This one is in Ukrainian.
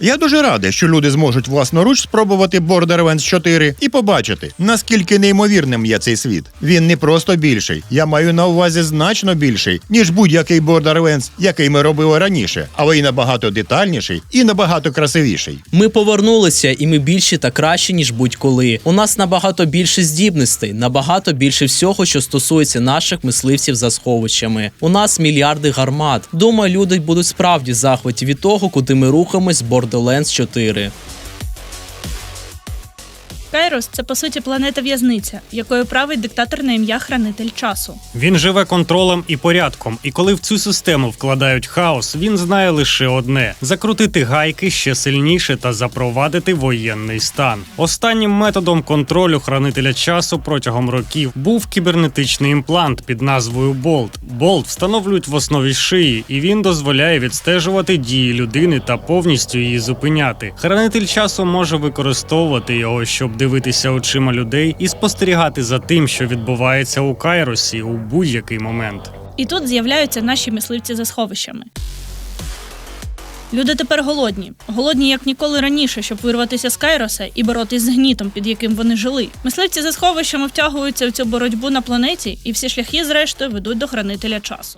Я дуже радий, що люди зможуть власноруч спробувати Borderlands 4 і побачити, наскільки неймовірним є цей світ. Він не просто більший, я маю на увазі значно більший, ніж будь-який Borderlands, який ми робили раніше, але й набагато детальніший і набагато красивіший. Ми повернулися, і ми більші та кращі, ніж будь-коли. У нас набагато більше здібностей, набагато більше всього, що стосується наших мисливців за сховищами. У нас мільярди гармат. Думаю, люди будуть справді захваті від того, куди ми рухаємось з Borderlands 4. Кайрос це по суті планета в'язниця, якою править диктатор на ім'я Хранитель часу. Він живе контролем і порядком, і коли в цю систему вкладають хаос, він знає лише одне: закрутити гайки ще сильніше та запровадити воєнний стан. Останнім методом контролю хранителя часу протягом років був кібернетичний імплант під назвою Болт. Болт встановлюють в основі шиї, і він дозволяє відстежувати дії людини та повністю її зупиняти. Хранитель часу може використовувати його, щоб дивитися очима людей і спостерігати за тим, що відбувається у Кайросі у будь-який момент. І тут з'являються наші мисливці за сховищами. Люди тепер голодні, голодні як ніколи раніше, щоб вирватися з Кайроса і боротись з гнітом, під яким вони жили. Мисливці за сховищами втягуються в цю боротьбу на планеті, і всі шляхи, зрештою, ведуть до хранителя часу.